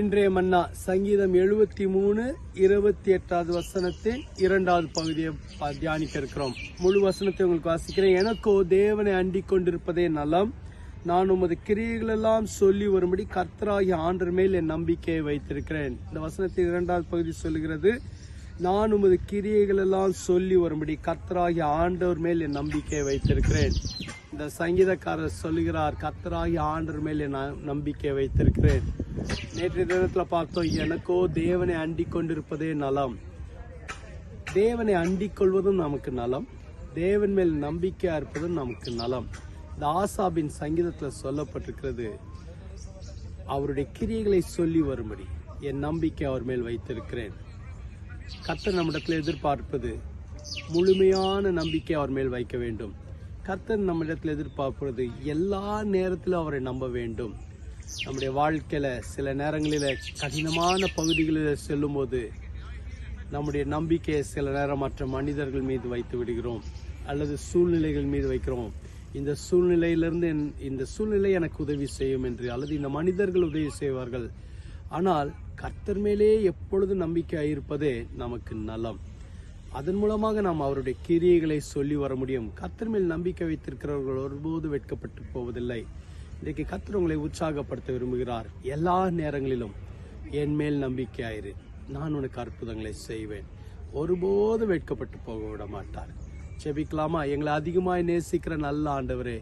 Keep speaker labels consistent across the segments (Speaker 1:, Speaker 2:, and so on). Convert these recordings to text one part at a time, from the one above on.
Speaker 1: இன்றைய மன்னா சங்கீதம் எழுபத்தி மூணு இருபத்தி எட்டாவது வசனத்தின் இரண்டாவது பகுதியை தியானிக்க இருக்கிறோம். முழு வசனத்தை உங்களுக்கு வாசிக்கிறேன். எனக்கோ தேவனை அண்டி கொண்டிருப்பதே நலம். நான் உமது கிரியைகளெல்லாம் சொல்லி வரும்படி கர்த்தராகி ஆண்டர் மேல் என் நம்பிக்கையை வைத்திருக்கிறேன். இந்த வசனத்தின் இரண்டாவது பகுதி சொல்லுகிறது நான் உமது கிரியைகளெல்லாம் சொல்லி வரும்படி கர்த்தராகி ஆண்டவர் மேல் என் நம்பிக்கையை வைத்திருக்கிறேன். இந்த சங்கீதக்காரர் சொல்லுகிறார் கர்த்தராகி ஆண்டவர் மேல் என் நம்பிக்கையை வைத்திருக்கிறேன். நேற்றைய தினத்துல பார்த்தோம் எனக்கோ தேவனை அண்டிக் கொண்டிருப்பதே நலம். தேவனை அண்டிக் கொள்வதும் நமக்கு நலம். தேவன் மேல் நம்பிக்கையா இருப்பதும் நமக்கு நலம். இந்த ஆசாபின் சங்கீதத்துல சொல்லப்பட்டிருக்கிறது அவருடைய கிரியைகளை சொல்லி வரும்படி என் நம்பிக்கை அவர் மேல் வைத்திருக்கிறேன். கர்த்தர் நம்மிடத்தில் எதிர்பார்ப்பது முழுமையான நம்பிக்கை அவர் மேல் வைக்க வேண்டும். கர்த்தர் நம்மிடத்தில் எதிர்பார்ப்பது எல்லா நேரத்திலும் அவரை நம்ப வேண்டும். நம்முடைய வாழ்க்கையில சில நேரங்களில கடினமான பகுதிகளில் செல்லும்போது நம்முடைய நம்பிக்கையை சில நேரம் மற்ற மனிதர்கள் மீது வைத்து விடுகிறோம். அல்லது சூழ்நிலைகள் மீது வைக்கிறோம். இந்த சூழ்நிலையிலிருந்து இந்த சூழ்நிலை எனக்கு உதவி செய்யும் என்று அல்லது இந்த மனிதர்கள் உதவி செய்வார்கள். ஆனால் கர்த்தர் மேலே எப்பொழுது நம்பிக்கை இருப்பதே நமக்கு நலம். அதன் மூலமாக நாம் அவருடைய கிரியைகளை சொல்லி வர முடியும். கர்த்தர் மேல் நம்பிக்கை வைத்திருக்கிறவர்கள் ஒருபோது வெட்கப்பட்டு போவதில்லை. இன்றைக்கு கத்தர் உங்களை உற்சாகப்படுத்த விரும்புகிறார். எல்லா நேரங்களிலும் என் மேல் நம்பிக்கையாயிரு. நான் உனக்கு அற்புதங்களை செய்வேன். ஒருபோதும் வெட்கப்பட்டு போக விட மாட்டார். செபிக்கலாமா எங்களை அதிகமாய் நேசிக்கிற நல்ல ஆண்டவரே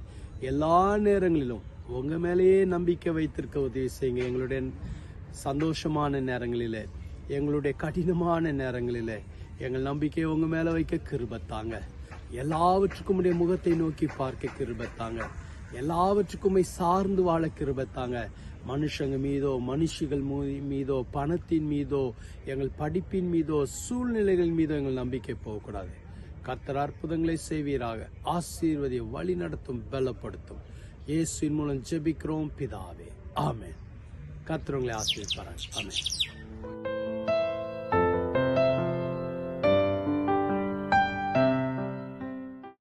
Speaker 1: எல்லா நேரங்களிலும் உங்க மேலேயே நம்பிக்கை வைத்திருக்க உதவி செய்யுங்க. எங்களுடைய சந்தோஷமான நேரங்களிலே எங்களுடைய கடினமான நேரங்களில் எங்கள் நம்பிக்கையை உங்க மேல வைக்க கிருபத்தாங்க எல்லாவற்றுக்கும் உடைய முகத்தை நோக்கி பார்க்க கிருபத்தாங்க எல்லாவற்றுக்குமே சார்ந்து வாழ கிருபத்தாங்க மனுஷங்க மீதோ மனுஷிகள் மீதோ பணத்தின் மீதோ எங்கள் படிப்பின் மீதோ சூழ்நிலைகள் மீதோ எங்கள் நம்பிக்கை போகக்கூடாது. கத்தர் அற்புதங்களை செய்வீராக. ஆசீர்வதி வழி நடத்தும் பலப்படுத்தும். இயேசுவின் மூலம் ஜெபிக்கிறோம் பிதாவே. ஆமே கர்த்தர் உங்களை ஆமே